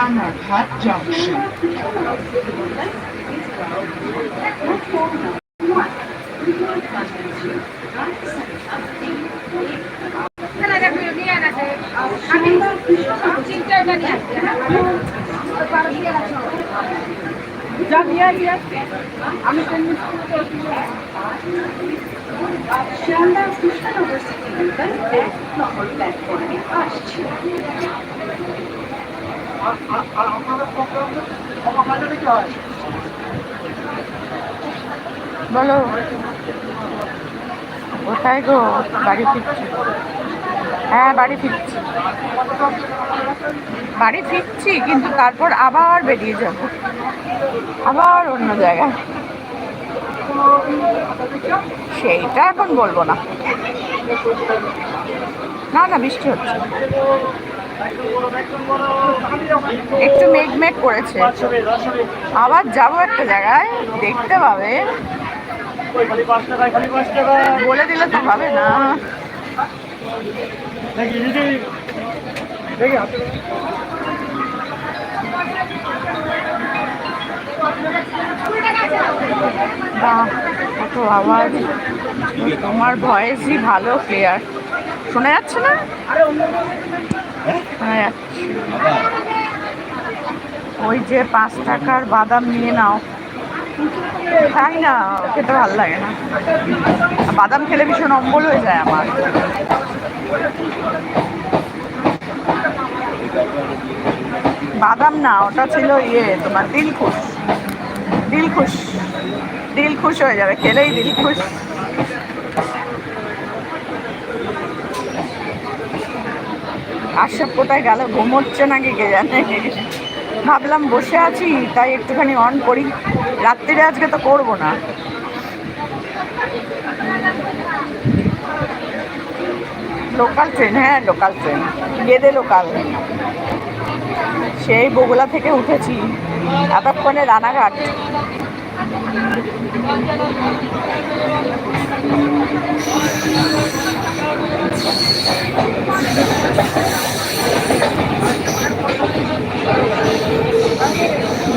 Ranaghat junction Sealdah Krishnanagar city local এক নম্বর প্ল্যাটফর্মে আসছে বলো। কোথায় গো? বাড়ি ফিরছি। হ্যাঁ বাড়ি ফিরছি। বাড়ি ফিরছি, কিন্তু তারপর আবার বেরিয়ে যাব। আবার অন্য জায়গায়। সেইটা এখন বলব না। না না, বৃষ্টি হচ্ছে। একটু মেঘ মেঘ করেছে। আবার যাব একটা জায়গায়, দেখতে পাবে। বলে দিলে তো হবে না। কত তোমার ভয়েসই ভালো ক্লিয়ার শোনা যাচ্ছে না? ওই যে পাঁচ টাকার বাদাম নিয়ে নাও। খাই না? খেতে ভালো লাগে না। বাদাম খেলে ভীষণ অম্বল হয়ে যায় আমার। বাদাম না, ওটা ছিল ইয়ে তোমার দিলখুশ। দিলখুশ। দিলখুশ হয়ে যাবে, খেলেই দিলখুশ। আশা কোথায় গেল ঘুমোচ্ছে নাকি কে জানে? ভাবলাম বসে আছি, তাই একটুখানি অন করি। রাত্রিরে আজকে তো করব না। লোকাল ট্রেন হ্যাঁ লোকাল ট্রেন গেদে লোকাল সেই বগুলা থেকে উঠেছি। এতক্ষণে রানাঘাট।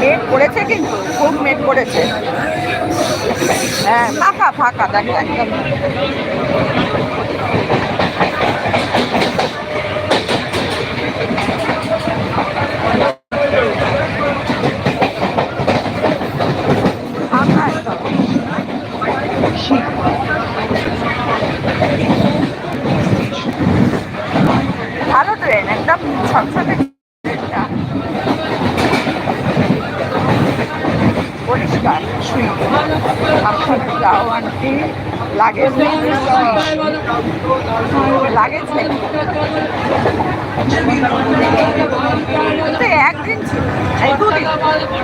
মেঘ করেছে কিন্তু খুব মেঘ করেছে। হ্যাঁ ফাঁকা ফাঁকা দেখ একদম ফাঁকা একদম ভালো ট্রেন ট্রেনটা পরিষ্কার আপনার যাও আন্টি লাগেজ লাগেজ একদিন ছিল এই দুদিন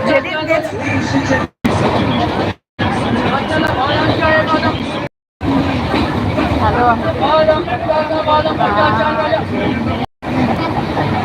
যেদিন গেছি। হ্যালো।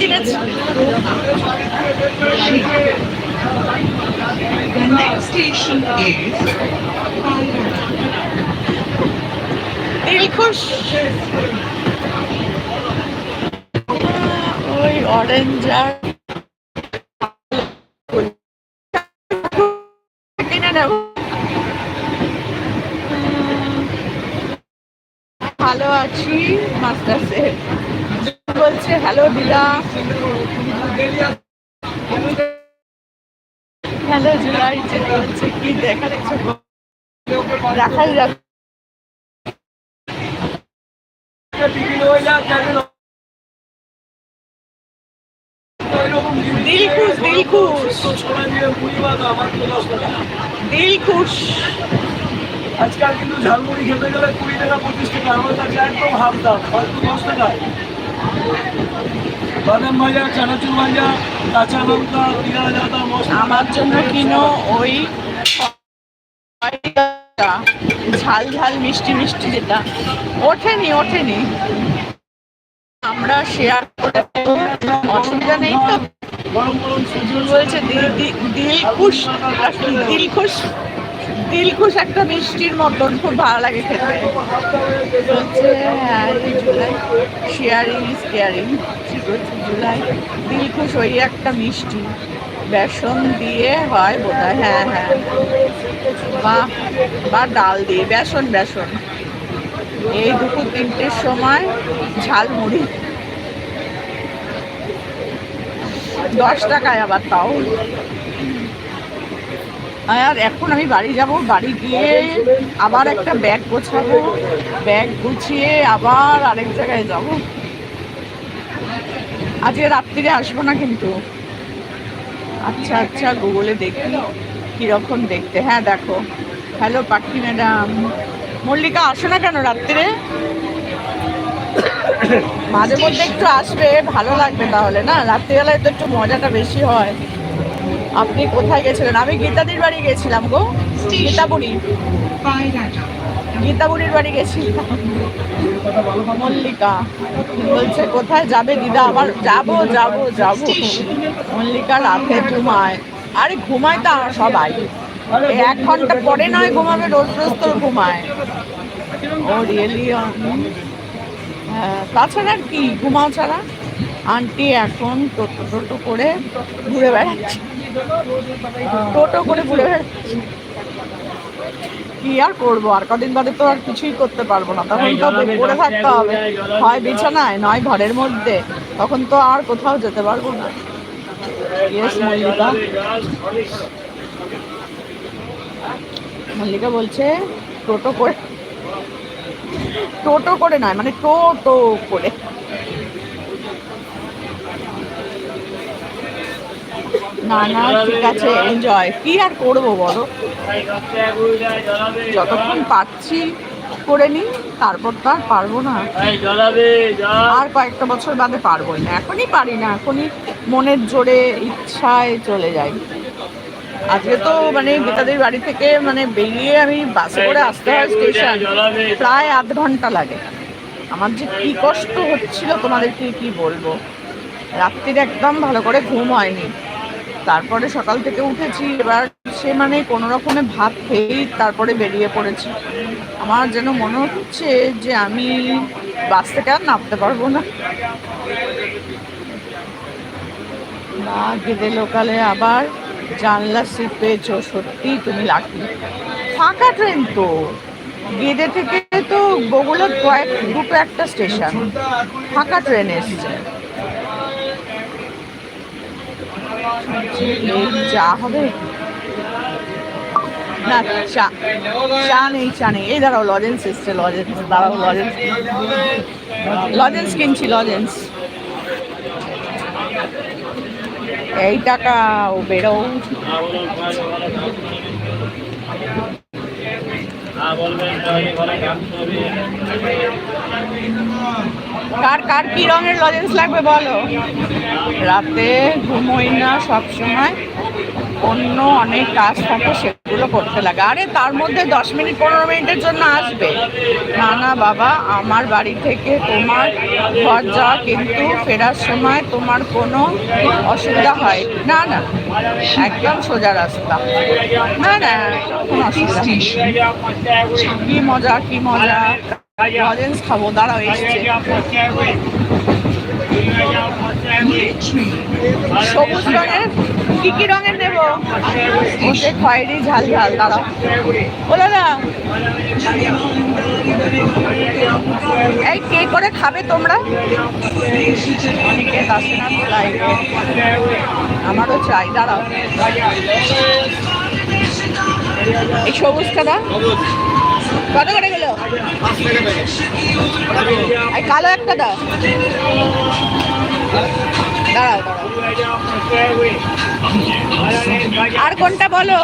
কিনেছি The next station is Dilkhush ওই অরেঞ্জ আর ভালো আছি মাস্টার বলছে হ্যালো দিদা। হ্যালো জুলাই হচ্ছে কি দেখা আজকাল কিন্তু ঝালমুড়ি খেতে গেলে কুড়ি টাকা, পঁচিশ টাকা। আমার কাছে একদম হাফ দাম, হয়তো দশ টাকায় বাদাম ভাজা চানাচুর ভাজা কাঁচা লঙ্কা পেঁয়াজ আদা মশলা আমার জন্য কিনো ওই ঝাল ঝাল মিষ্টি মিষ্টি যেটা। ওঠেনি ওঠেনি। আমরা শেয়ার করে অসুবিধা নেই তো। বলছে দিল- দি- দিলখুশ আর কি দিলখুশ একটা মিষ্টির মতন, খুব ভালো লাগে খেতে। হ্যাঁ July. Sharing is caring July. Dilkhush ওই একটা মিষ্টি। বেসন দিয়ে হয় বোধ হ্যাঁ হ্যাঁ। বা বা ডাল দিয়ে, বেসন বেসন। এই দুপুর তিনটের সময় ঝালমুড়ি দশ টাকায় আবার তাও। আর এখন আমি বাড়ি যাব। বাড়ি গিয়ে আবার একটা ব্যাগ গোছাবো। ব্যাগ গুছিয়ে আবার আরেক জায়গায় যাব। আজকে রাত্রিরে আসব না কিন্তু। আচ্ছা আচ্ছা গুগলে দেখি কীরকম দেখতে। হ্যাঁ দেখো। হ্যালো পাখি ম্যাডাম। মল্লিকা, আসো না কেন রাত্রিরে? মাঝে মধ্যে একটু আসবে, ভালো লাগবে তাহলে, না? রাত্রিবেলায় তো একটু মজাটা বেশি হয়। আপনি কোথায় গেছিলেন? আমি গীতাদির বাড়ি গেছিলাম গো। Pairata. গীতাপুরির বাড়ি গেছিলাম। মল্লিকা। বলছে কোথায় যাবে দিদা? আবার যাব যাব যাব। মল্লিকা রাতে ঘুমায়। আরে ঘুমায় তা সবাই। এক ঘণ্টা পরে নয় ঘুমাবে রোজ রোজ তো ঘুমায়। ও রিয়েলি হ্যাঁ তাছাড়া আর কি? ঘুমাও ছাড়া। আন্টি এখন টোটো টোটো করে ঘুরে বেড়াচ্ছে। টোটো করে ঘুরে কি আর করব? আর কদিন বাদে তো আর কিছুই করতে পারব না। তখন তো পড়ে থাকতে হবে। হয় বিছানায়, নয় ঘরের মধ্যে। তখন তো আর কোথাও যেতে পারব না। ইয়েস, মল্লিকা। মল্লিকা বলছে, টোটো করে টোটো করে নয় মানে টোটো করে। না না ঠিক আছে এনজয় কি আর করব বলো? যতক্ষণ পাচ্ছি করে নিই তারপর তো আর পারব না। আর কয়েকটা বছর বাদে পারবোই না। এখনই পারি না এখনই মনের জোরে ইচ্ছায় চলে যাই। আজকে তো মানে গীতাদের বাড়ি থেকে মানে বেরিয়ে আমি বাসে করে আসতে হয় স্টেশন। প্রায় আধ ঘণ্টা লাগে। আমার যে কি কষ্ট হচ্ছিল তোমাদেরকে কি বলব? রাত্রির একদম ভালো করে ঘুম হয়নি। তারপরে সকাল থেকে উঠেছি, এবার সে মানে কোনো রকমে ভাত খেয়েই তারপরে বেরিয়ে পড়েছি। আমার যেন মনে হচ্ছে যে আমি বাস থেকে আর নামতে পারব না। না গেদে লোকালে আবার জানলা সিট পেয়েছ সত্যি তুমি লাকি ফাঁকা ট্রেন তো। গেদে থেকে তো বগুলার কয়েক, দুটো একটা স্টেশন ফাঁকা ট্রেন এসছে এই চা হবে? না, চা। চা নেই চা নেই। এই দাঁড়াও লজেন্স এসছে লজেন্স দাঁড়াও লজেন্স লজেন্স কিনছি লজেন্স এই টাকা বেরো। কার কার কি রঙের লজেন্স লাগবে বলো? রাতে ঘুমোই না সবসময়, অন্য অনেক কাজ থাকে সেগুলো করতে লাগে। আরে তার মধ্যে দশ মিনিট, পনেরো মিনিটের জন্য আসবে। না না বাবা, আমার বাড়ি থেকে তোমার ঘর যাওয়া কিন্তু ফেরার সময় তোমার কোনো অসুবিধা হয়। না না, একদম সোজা রাস্তা। না না, কোনো অসুবিধা। কি মজা কি মজা। খাব, দাঁড়াও, এসছে। সবুজ রঙের? কি কি রঙের নেব ওতে খয়েরি ঝাল ঝাল দাঁড়াও ও দাদা, এই কে করে খাবে তোমরা? অনেকে আসে না। আমারও চাই, দাঁড়াও। এই সবুজটা দা কত করে কালো একটা দাও। আর কোনটা বলো?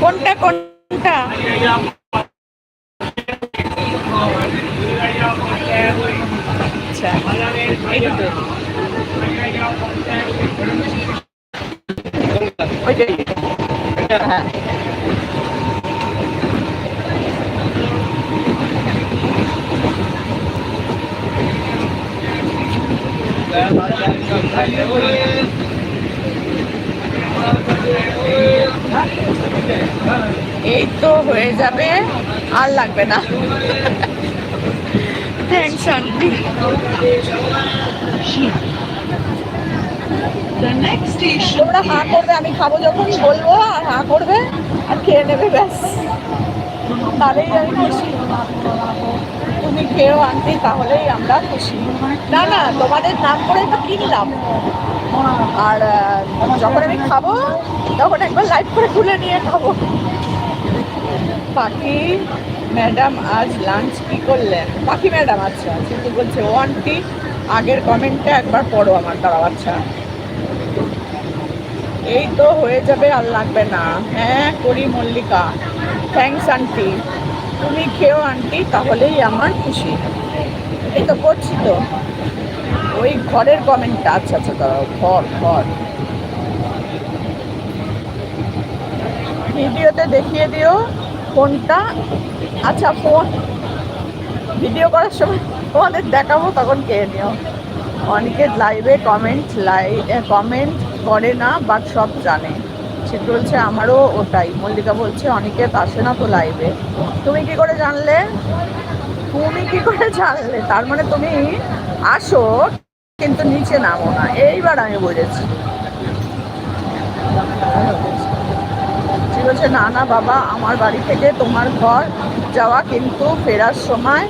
কোনটা কোনটা আচ্ছা এই দুটো। ওইটাই হ্যাঁ এই তো হয়ে যাবে, আর লাগবে না। থ্যাংকস করবে, আমি খাব যখন, বলব, আর হাঁ করবে, আর খেয়ে নেবে, ব্যাস। তাহলেই আমি খুশি। তুমি খেয়েও আনতে, তাহলেই আমরা খুশি। না না, তোমাদের নাম করে তো কিনলাম। আর যখন আমি খাব, তখন একবার লাইভ করে তুলে নিয়ে খাব। পাখি ম্যাডাম আজ লাঞ্চ কি করলেন? পাখি ম্যাডাম আচ্ছা কিন্তু বলছে, ও আন্টি আগের কমেন্টটা একবার পড়ো আমার দাঁড়াও আচ্ছা। এই তো হয়ে যাবে, আর লাগবে না। হ্যাঁ করি মল্লিকা। থ্যাংকস আন্টি তুমি খেও আন্টি, তাহলেই আমার খুশি। এই তো করছি তো। ওই ঘরের কমেন্টটা আচ্ছা আচ্ছা দাঁড়াও, ঘর ঘর। ভিডিওতে দেখিয়ে দিও ফোনটা। আচ্ছা ফোন। ভিডিও করার সময় তোমাদের দেখাবো, তখন কে নিও। অনেকে লাইভে কমেন্ট লাই কমেন্ট করে না বা সব জানে। সে বলছে, আমারও ওটাই। মল্লিকা বলছে, অনেকে আসে না তো লাইভে তুমি কি করে জানলে? তুমি কি করে জানলে? তার মানে তুমি আসো, কিন্তু নিচে নামো না। এইবার আমি বুঝেছি সে বলছে, না না, বাবা, আমার বাড়ি থেকে তোমার ঘর যাওয়া কিন্তু ফেরার সময়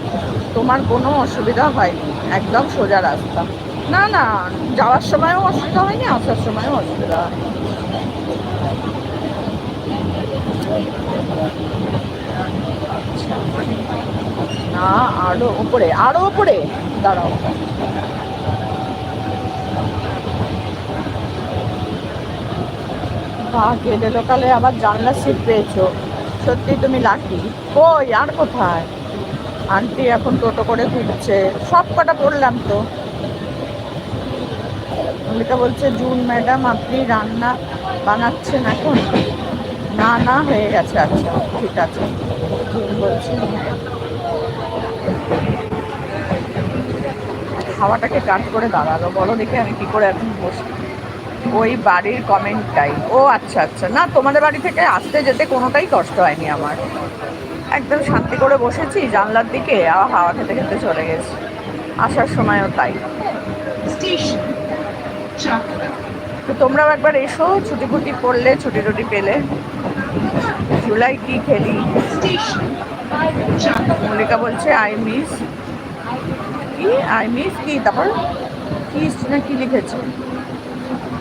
তোমার কোনো অসুবিধা হয়নি। একদম সোজা রাস্তা। না না, যাওয়ার সময়ও অসুবিধা হয়নি, আসার সময়ও অসুবিধা হয়নি। না, আরও উপরে আরও উপরে দাঁড়াও। বাহ, গেলে লোকালে আবার জানলা সিট পেয়েছ। সত্যি তুমি লাকি কই, আর কোথায়? আন্টি এখন টোটো করে ঘুরছে। সব কটা পড়লাম তো। মল্লিকা বলছে, জুন ম্যাডাম আপনি রান্না বানাচ্ছেন এখন? না না হয়ে গেছে আচ্ছা ঠিক আছে। বলছে হাওয়াটাকে কাট করে দাঁড়াল বলো দেখে আমি কি করে এখন বসি ওই বাড়ির কমেন্টটাই ও আচ্ছা আচ্ছা। না তোমাদের বাড়ি থেকে আসতে যেতে কোনোটাই কষ্ট হয়নি আমার। একদম শান্তি করে বসেছি জানলার দিকে আবার হাওয়া খেতে খেতে চলে গেছি। আসার সময়ও তাই। তো তোমরাও একবার এসো ছুটি ফুটি পড়লে ছুটি টুটি পেলে। জুলাই কি খেলি? মল্লিকা বলছে আই মিস কি? আই মিস কি? তারপর কিস না কি লিখেছে?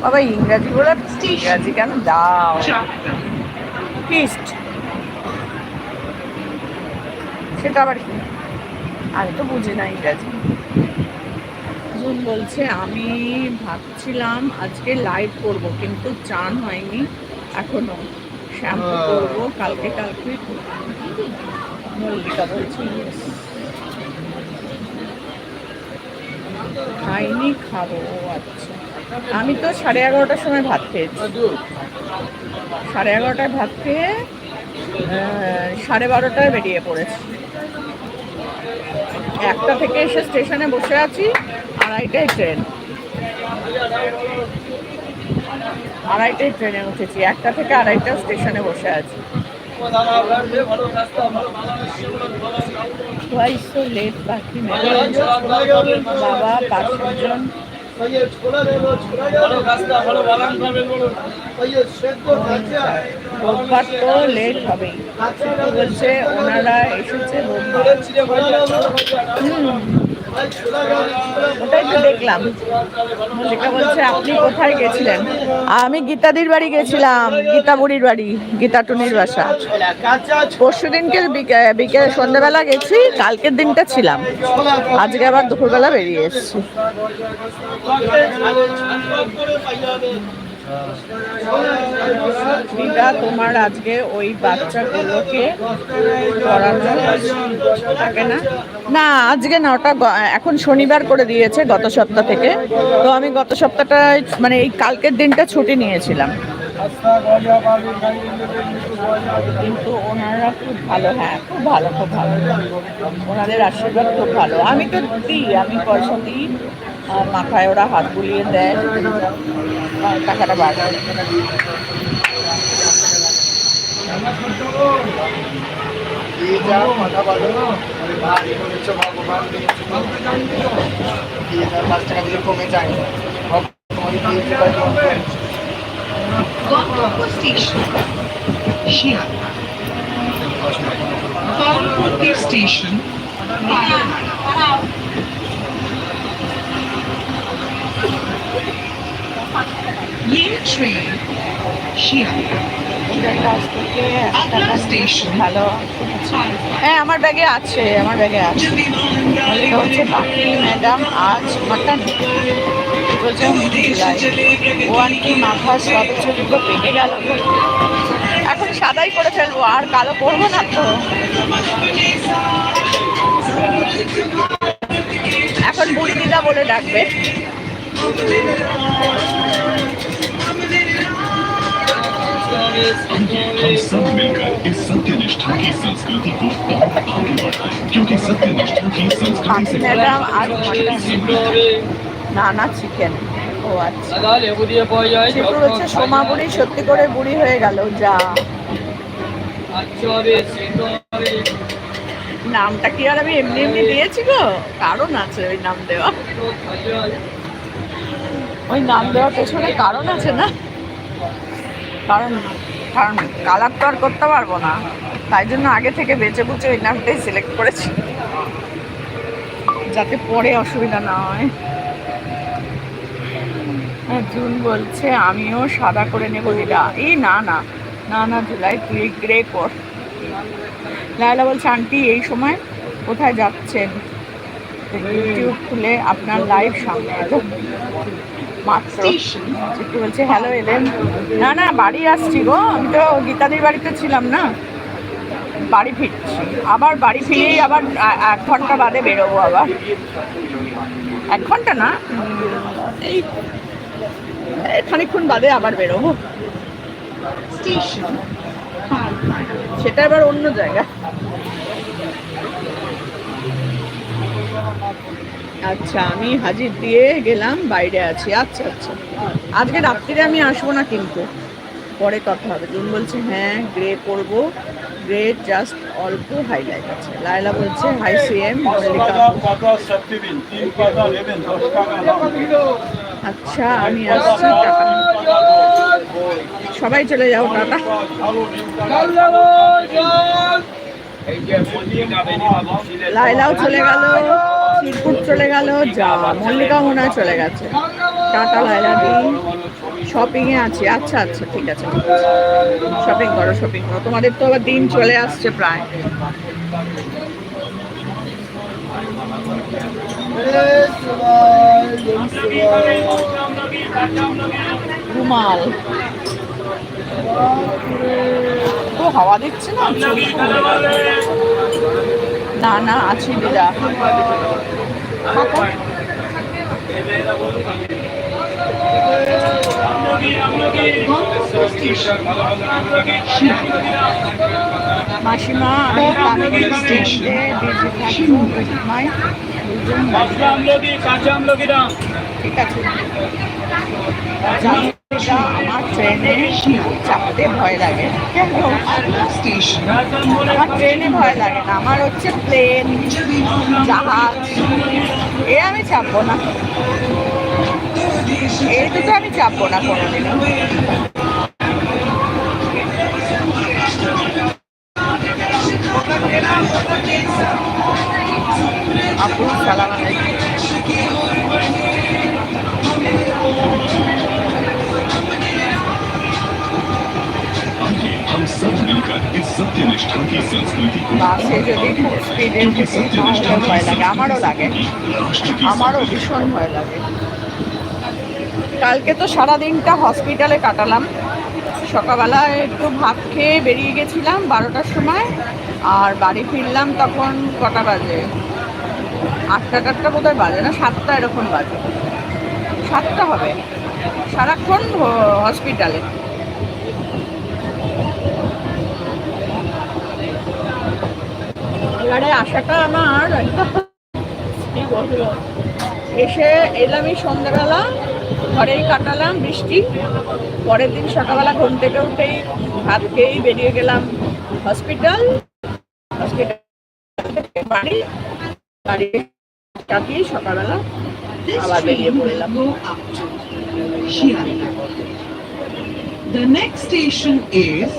বাবা, ইংরাজি বলে ইংরাজি কেন? দাও। ফিস্ট সেটা আবার কি? আমি তো বুঝি না ইংরাজি। জুন বলছে, আমি ভাবছিলাম আজকে লাইভ করব, কিন্তু চান হয়নি, এখনও। শ্যাম্পু করব কালকে কালকে। মল্লিকা বলছে. খাইনি খাব আচ্ছা। আমি তো সাড়ে এগারোটার সময় ভাত খেয়েছি। সাড়ে এগারোটায় ভাত খেয়ে সাড়ে বারোটায় বেরিয়ে পড়েছি। একটা থেকে এসে স্টেশনে বসে আছি আড়াইটায় ট্রেন। আড়াইটায় ট্রেনে উঠেছি। একটা থেকে আড়াইটা স্টেশনে বসে আছি। বাকি বাবা লেট হবেই। বলছে, ওনারা এসেছে রোববার ওটাই তো দেখলাম। মল্লিকা বলছে, আপনি কোথায় গেছিলেন? আমি গীতাদির বাড়ি গেছিলাম গীতা বুড়ির বাড়ি গীতা টুনির বাসা। পরশু দিনকে বিকেলে সন্ধ্যেবেলা গেছি, কালকের দিনটা ছিলাম। আজকে আবার দুপুরবেলা বেরিয়ে এসেছি। দিদা তোমার আজকে ওই বাচ্চাগুলোকে পড়ানো থাকে না? না আজকে না ওটা এখন শনিবার করে দিয়েছে গত সপ্তাহ থেকে। তো আমি গত সপ্তাহটায় মানে এই কালকের দিনটা ছুটি নিয়েছিলাম। কিন্তু ওনারা খুব ভালো হ্যাঁ খুব ভালো খুব ভালো। ওনাদের আশীর্বাদ খুব ভালো। আমি তো দিই আমি পয়সা দিই। মাথায় ওরা হাত বুলিয়ে দেয়। টাকাটা বাড়ায় দিয়ে যা মাথা বাঁধো ভারী করেছ ভগবান দিয়েছ দিয়ে যা পাঁচ টাকা দিলে কমে যায় ভগবান দিয়েছে তাই কম করেছে। Gothenburg Station. শিয়ালদা পরবর্তী স্টেশন train here. হ্যালো হ্যাঁ আমার ব্যাগে আছে আমার ব্যাগে আছে। হচ্ছে বাকি ম্যাডাম আজ মাটন। বলছে ওয়ান কি মাথা সব ছবিগুলো পেকে গেল। এখন সাদাই করে ফেলব আর কালো করব না তো। এখন বুড়ি দিদা বলে ডাকবে। हम सब मिलकर इस सत्य निष्ठा की संस्कृति को और आगे बढ़ाएं क्योंकि सत्य निष्ठा की संस्कृति বাকি से ম্যাডাম আজ মাটন না না চিকেন ও আচ্ছা দাদা লেবু দিয়ে পাওয়া যায় চিকুর হচ্ছে সোমা বুড়ি সত্যি করে বুড়ি হয়ে গেল যা আচ্ছা হবে সিদ্ধ হবে নামটা কি আর আমি এমনি এমনি দিয়েছি গো কারণ আছে ওই নাম দেওয়া ওই নাম দেওয়ার পেছনে কারণ আছে না কারণ কারণ কালার তো আর করতে পারব না। তাই জন্য আগে থেকে বেঁচে বুঝে ওই নামটাই সিলেক্ট করেছি। যাতে পরে অসুবিধা না হয়। হ্যাঁ, জুন বলছে আমিও সাদা করে নেব দিদা এই না না না না জুলাই তুই গ্রে কর লায়লা বলছে আন্টি এই সময় কোথায় যাচ্ছেন? ইউটিউব খুলে আপনার লাইভ সামনে। মাত্র একটু বলছে হ্যালো এলেন না না, বাড়ি আসছি গো। আমি তো গীতাদির বাড়িতে ছিলাম না। বাড়ি ফিরছি। আবার বাড়ি ফিরেই আবার এক ঘণ্টা বাদে বেরোবো আবার। এক ঘণ্টা না? এই খানিকক্ষণ বাদে আবার বেরোবো। সেটা এবার অন্য জায়গা আচ্ছা আমি হাজির দিয়ে গেলাম বাইরে আছি আচ্ছা আচ্ছা আজকে রাত্রিরে আমি আসব না কিন্তু পরে কথা হবে জুন বলছে হ্যাঁ গ্রে করব গ্রে জাস্ট অল্প হাইলাইট আছে লায়লা বলছে হাই সিএম আচ্ছা আমি আসছি সবাই চলে যাও টাটা লাইলাও চলে গেল চিরকুট চলে গেল যা মল্লিকা মনে হয় চলে গেছে। টাটা লাইলা দি। শপিং এ আছি। আচ্ছা আচ্ছা ঠিক আছে শপিং করো শপিং করো। তোমাদের তো আবার দিন চলে আসছে প্রায়। রুমাল। তো হাওয়া দিচ্ছে না? না না আছি দিদা মাসিমা আমি স্টেশনে ঠিক আছে। আমার ট্রেনে চাপতে ভয় লাগে। কেন? স্টেশন। আমার ট্রেনে ভয় লাগে না। আমার হচ্ছে প্লেন, জাহাজ। এ আমি চাপবো না। এই দুটো আমি চাপবো না কোনোদিনও। আপু সালাম আলাইকুম। हम सब मिलकर इस सत्य निष्ठा की संस्कृति को বাসে যদি খুব স্পিডে क्योंकि যেতে सत्य তাহলে ভয় লাগে निष्ठा আমারও লাগে राष्ट्र की আমারও संस्कृति ভীষণ ভয় লাগে কালকে তো সারা দিনটা হসপিটালে কাটালাম সকালবেলায় একটু ভাত খেয়ে বেরিয়ে গেছিলাম বারোটার সময় আর বাড়ি ফিরলাম তখন কটা বাজে আটটা টাটটা বোধহয় বাজে না সাতটা এরকম বাজে সাতটা হবে সারাক্ষণ হ- হসপিটালে এবারে আসাটা আমার এসে এলামই সন্ধ্যাবেলা, ঘরেই কাটালাম বৃষ্টি পরের দিন সকালবেলা ঘুম থেকে উঠেই ভাত খেয়েই বেরিয়ে গেলাম হসপিটাল বাড়ি বাড়ি কাটিয়ে সকালবেলা আবার বেরিয়ে পড়লাম. The next station is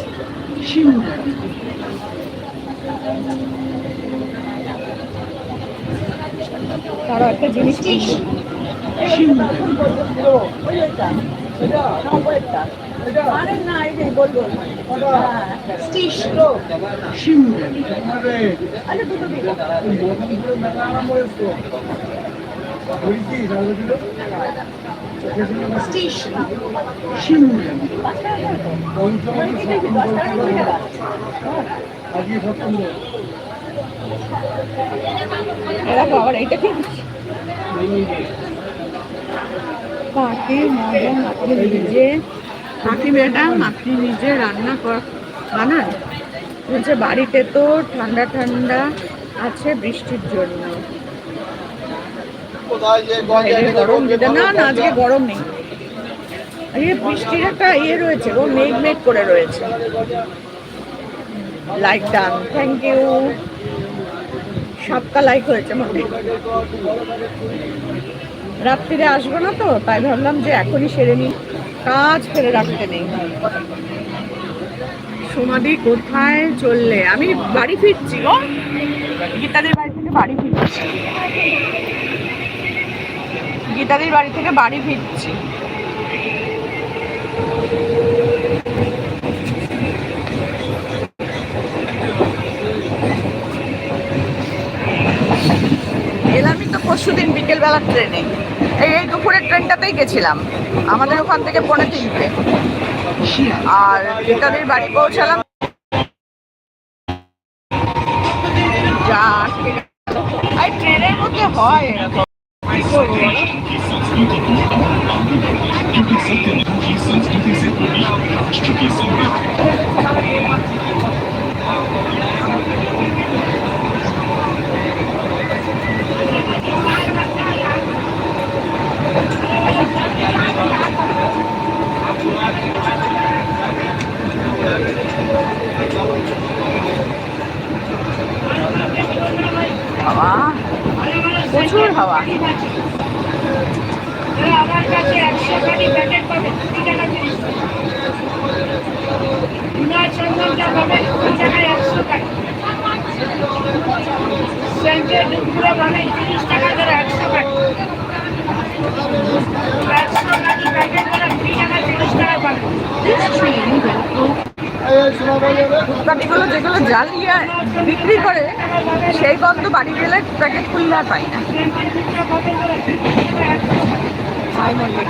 Shimla. তারও একটা জিনিস Station Shimla. আরে না এই যে গোল গোল Station Shimla. দুটো দিলো Station Shimla. দেখো আবার এইটা কি কাকি ম্যাডাম আপনি নিজে। কাকি ম্যাডাম আপনি নিজে রান্না বানান বলছে বাড়িতে তো ঠান্ডা ঠান্ডা আছে বৃষ্টির জন্য। গরম না না আজকে গরম নেই। আজকে বৃষ্টির একটা ইয়ে রয়েছে গো মেঘ মেঘ করে রয়েছে। লাইক ডান থ্যাংক ইউ সাতটা লাইক হয়েছে মোটে রাত্রিরে আসব না তো, তাই ভাবলাম যে এখনই সেরে নিই। কাজ ফেলে রাখতে নেই। সমাধি কোথায় চললে? আমি বাড়ি ফিরছি গো। গীতাদের বাড়ি থেকে বাড়ি ফিরছি। গীতাদের বাড়ি থেকে বাড়ি ফিরছি এলামই তো পরশু দিন বিকেলবেলার ট্রেনে। এই এই দুপুরের ট্রেনটাতেই গেছিলাম। আমাদের ওখান থেকে পৌনে তিনটে। আর গীতাদের বাড়ি পৌঁছালাম। যা ট্রেনের মধ্যে হয়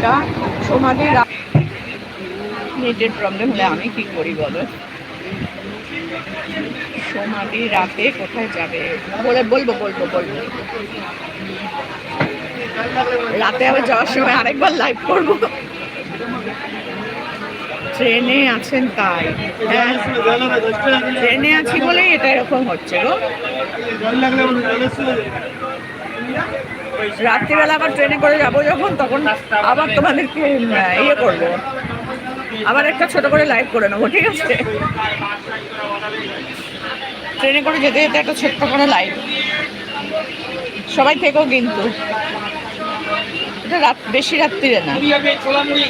মল্লিকা সমাধি নেটের প্রবলেম হলে আমি কি করি বলো? সমাধি রাতে কোথায় যাবে? বলে বলব বলব বলব। রাতে আবার যাওয়ার সময় আরেকবার লাইভ করব। ট্রেনে আছেন তাই। হ্যাঁ ট্রেনে আছি বলেই এটা এরকম হচ্ছে গো। রাত্রিবেলা আবার ট্রেনে করে যাব যখন, তখন আবার তোমাদেরকে ইয়ে করব। আবার একটা ছোট করে লাইভ করে নেব, ঠিক আছে? ট্রেনে করে যেতে যেতে একটা ছোট্ট করে লাইভ সবাই থেকেও কিন্তু। এটা রাত, বেশি রাত্রিরে না। ছোলা মুড়ি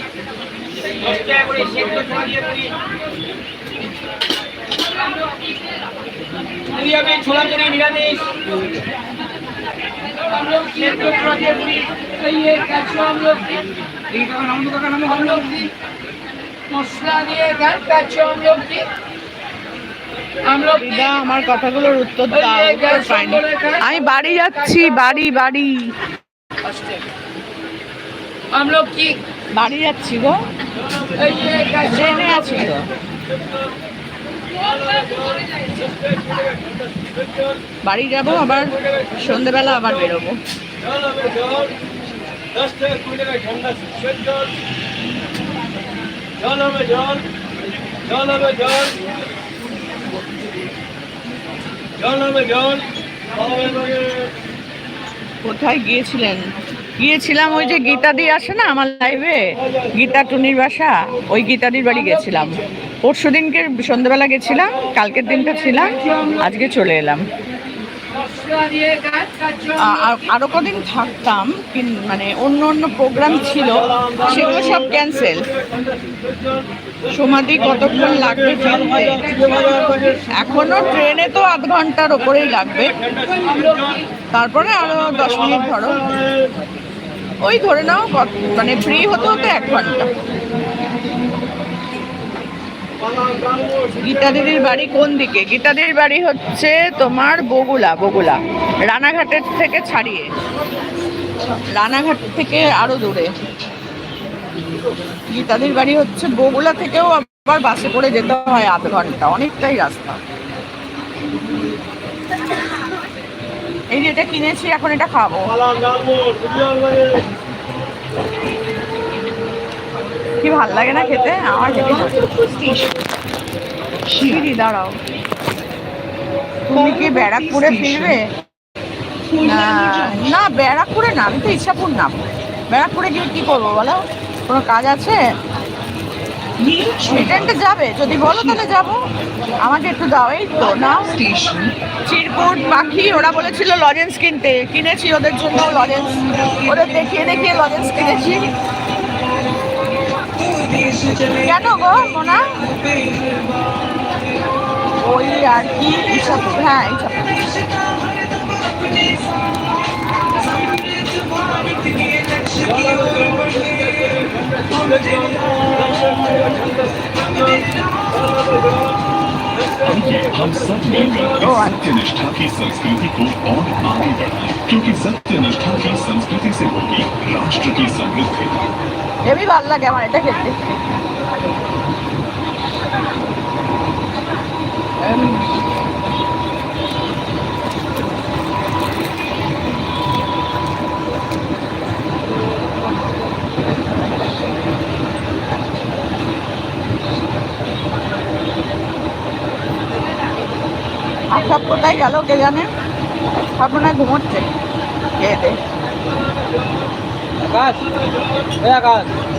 দশ টাকা করে সেদ্ধ ছোলা দিয়ে মুড়ি মুড়ি হবে ছোলা মুড়ি নিরামিষ हम लोग खेत को प्रोजेक्ट भी ये कैचो हम लोग की हम लोग की मसला দিয়ে গান कैचो हम लोग की हम लोग की দিদা আমার কথাগুলোর উত্তর দাও উত্তর পাইনি আমি বাড়ি যাচ্ছি বাড়ি বাড়ি हम लोग की বাড়ি যাচ্ছি গো ये कैचो ট্রেনে আছি তো বাড়ি যাব আবার, সন্ধেবেলা আবার বেরোবো। কোথায় গিয়েছিলেন? গিয়েছিলাম ওই যে গীতাদি আসে না আমার লাইভে গীতা টুনির বাসা? ওই গীতাদির বাড়ি গেছিলাম। পরশু দিনকে সন্ধ্যেবেলা গেছিলাম, কালকের দিনটা ছিলাম, আজকে চলে এলাম। মশলা দিয়ে গান कैचो আ- আর আরও কদিন থাকতাম মানে অন্য অন্য প্রোগ্রাম ছিল, সেগুলো সব ক্যান্সেল সমাধি কতক্ষণ লাগবে এখনও ট্রেনে তো আধ ঘণ্টার ওপরেই লাগবে। তারপরে আরও দশ মিনিট ধরো। ওই ধরে নাও মানে ফ্রি হতে হতে এক ঘণ্টা। গীতা দিদির বাড়ি কোন দিকে? গীতা দিদির বাড়ি হচ্ছে তোমার বগুলা বগুলা। রানাঘাটের থেকে ছাড়িয়ে। রানাঘাট থেকে আরও দূরে। গীতাদির বাড়ি হচ্ছে বগুলা থেকেও আবার বাসে করে যেতে হয় আধ ঘণ্টা। অনেকটাই রাস্তা। এই যে এটা কিনেছি, এখন এটা খাব। কি ভালো লাগে না খেতে? আমার খেতে সিঁড়ি, দাঁড়াও। তুমি কি ব্যারাকপুরে ফিরবে? না না, ব্যারাকপুরে না, আমি তো ইচ্ছাপুর নাম ব্যারাকপুরে গিয়ে কি করব বলো? কোনো কাজ আছে? যাবে, যদি বলো তাহলে যাব। আমাকে একটু দাও, এই তো না. চিরকুট পাখি, ওরা বলেছিল লজেন্স কিনতে। কিনেছি ওদের জন্য লজেন্স ওদের দেখিয়ে দেখিয়ে লজেন্স কিনেছি। কেন গো মোনা? ওই আর কি এইসব হ্যাঁ ইচ্ছাপুর हम सब मिलकर इस सत्यनिष्ठा की संस्कृति को और आगे बढ़ाएं क्योंकि सत्यनिष्ठा की संस्कृति से होगी राष्ट्र की समृद्धि হেবি ভাল লাগে আমার এটা খেতে উম, সব কোথায় গেল কে জানে? সব মনে ঘুমোচ্ছে। খেয়ে দে আকাশ। আকাশ।